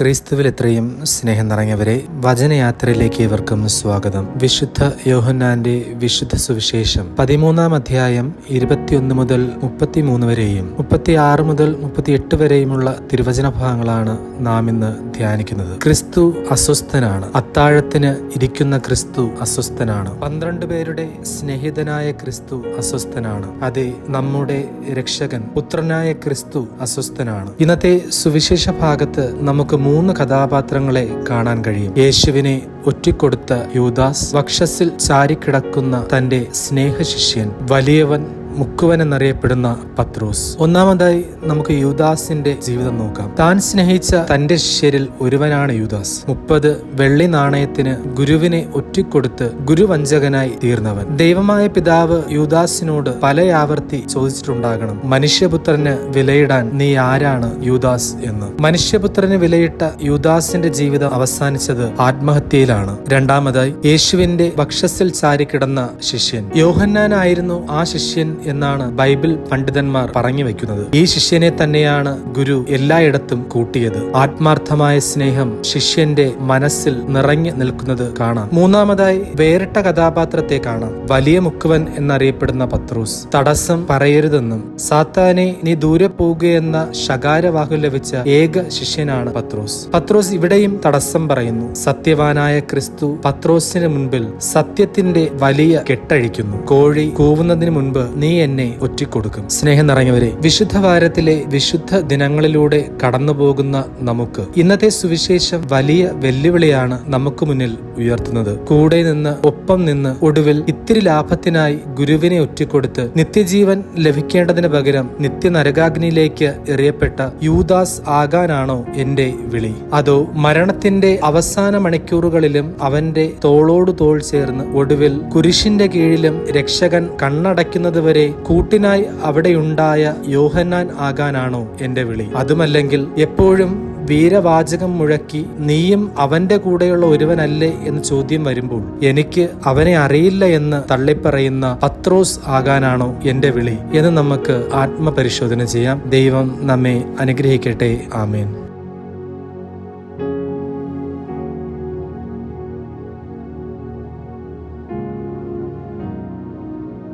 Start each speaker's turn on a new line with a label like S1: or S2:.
S1: ക്രിസ്തുവിൽ എത്രയും സ്നേഹം നിറഞ്ഞവരെ വചനയാത്രയിലേക്ക് ഇവർക്കും സ്വാഗതം. വിശുദ്ധ യോഹന്നാന്റെ വിശുദ്ധ സുവിശേഷം പതിമൂന്നാം അധ്യായം ഇരുപത്തിയൊന്ന് മുതൽ മുപ്പത്തിമൂന്ന് വരെയും മുപ്പത്തിയാറ് മുതൽ മുപ്പത്തിയെട്ട് വരെയുമുള്ള തിരുവചന ഭാഗങ്ങളാണ് നാം ഇന്ന് ധ്യാനിക്കുന്നത്. ക്രിസ്തു അസ്വസ്ഥനാണ്. അത്താഴത്തിന് ഇരിക്കുന്ന ക്രിസ്തു അസ്വസ്ഥനാണ്. പന്ത്രണ്ട് പേരുടെ സ്നേഹിതനായ ക്രിസ്തു അസ്വസ്ഥനാണ്. അതെ നമ്മുടെ രക്ഷകൻ പുത്രനായ ക്രിസ്തു അസ്വസ്ഥനാണ്. ഇന്നത്തെ സുവിശേഷ ഭാഗത്ത് നമുക്ക് മൂന്ന് കഥാപാത്രങ്ങളെ കാണാൻ കഴിയും. യേശുവിനെ ഒറ്റിക്കൊടുത്ത യൂദാസ് വക്ഷസിൽ ചാരിക്കിടക്കുന്ന തന്റെ സ്നേഹശിഷ്യൻ വലിയവൻ മുക്കുവൻ എന്നറിയപ്പെടുന്ന പത്രോസ്. ഒന്നാമതായി നമുക്ക് യുദാസിന്റെ ജീവിതം നോക്കാം. താൻ സ്നേഹിച്ച തന്റെ ശിഷ്യരിൽ ഒരുവനാണ് യുദാസ്. മുപ്പത് വെള്ളി നാണയത്തിന് ഗുരുവിനെ ഒറ്റിക്കൊടുത്ത് ഗുരുവഞ്ചകനായി തീർന്നവൻ. ദൈവമായ പിതാവ് യൂദാസിനോട് പലയാവർത്തി ചോദിച്ചിട്ടുണ്ടാകണം മനുഷ്യപുത്രന് വിലയിടാൻ നീ ആരാണ് യുദാസ് എന്ന്. മനുഷ്യപുത്രന് വിലയിട്ട യുദാസിന്റെ ജീവിതം അവസാനിച്ചത് ആത്മഹത്യയിലാണ്. രണ്ടാമതായി യേശുവിന്റെ വക്ഷസിൽ ചാരിക്കിടന്ന ശിഷ്യൻ. യോഹന്നാനായിരുന്നു ആ ശിഷ്യൻ എന്നാണ് ബൈബിൾ പണ്ഡിതന്മാർ പറഞ്ഞു വെക്കുന്നത്. ഈ ശിഷ്യനെ തന്നെയാണ് ഗുരു എല്ലായിടത്തും കൂട്ടിയത്. ആത്മാർത്ഥമായ സ്നേഹം ശിഷ്യന്റെ മനസ്സിൽ നിറഞ്ഞു നിൽക്കുന്നത് കാണാം. മൂന്നാമതായി വേറിട്ട കഥാപാത്രത്തെ കാണാം. വലിയ മുക്കുവൻ എന്നറിയപ്പെടുന്ന പത്രൂസ്. തടസ്സം പറയരുതെന്നും സാത്താനെ നീ ദൂരെ പോകുകയെന്ന ശകാരവാഹു ലഭിച്ച ഏക ശിഷ്യനാണ് പത്രോസ്. പത്രോസ് ഇവിടെയും തടസ്സം പറയുന്നു. സത്യവാനായ ക്രിസ്തു പത്രോസിന് മുൻപിൽ സത്യത്തിന്റെ വലിയ കെട്ടഴിക്കുന്നു. കോഴി കൂവുന്നതിന് മുൻപ് നീ എന്നെ ഒറ്റിക്കൊടുക്കും. സ്നേഹം നിറഞ്ഞവരെ വിശുദ്ധ വാരത്തിലെ വിശുദ്ധ ദിനങ്ങളിലൂടെ കടന്നുപോകുന്ന നമുക്ക് ഇന്നത്തെ സുവിശേഷം വലിയ വെല്ലുവിളിയാണ് നമുക്ക് മുന്നിൽ ഉയർത്തുന്നത്. കൂടെ നിന്ന് ഒപ്പം നിന്ന് ഒടുവിൽ ഇത്തിരി ലാഭത്തിനായി ഗുരുവിനെ ഒറ്റിക്കൊടുത്ത് നിത്യജീവൻ ലഭിക്കേണ്ടതിന് പകരം നിത്യ നരകാഗ്നിയിലേക്ക് എറിയപ്പെട്ട യൂദാസ് ആകാനാണോ എന്റെ വിളി. അതോ മരണത്തിന്റെ അവസാന മണിക്കൂറുകളിലും അവന്റെ തോളോടു തോൾ ചേർന്ന് ഒടുവിൽ കുരിശിന്റെ കീഴിലും രക്ഷകൻ കണ്ണടയ്ക്കുന്നതുവരെ കൂട്ടിനായി അവിടെയുണ്ടായ യോഹന്നാൻ ആകാനാണോ എന്റെ വിളി. അതുമല്ലെങ്കിൽ എപ്പോഴും വീരവാചകം മുഴക്കി നീയും അവന്റെ കൂടെയുള്ള ഒരുവനല്ലേ എന്ന ചോദ്യം വരുമ്പോൾ എനിക്ക് അവനെ അറിയില്ല എന്ന് തള്ളിപ്പറയുന്ന പത്രോസ് ആകാനാണോ എന്റെ വിളി എന്ന് നമുക്ക് ആത്മപരിശോധന ചെയ്യാം. ദൈവം നമ്മെ അനുഗ്രഹിക്കട്ടെ. ആമേൻ.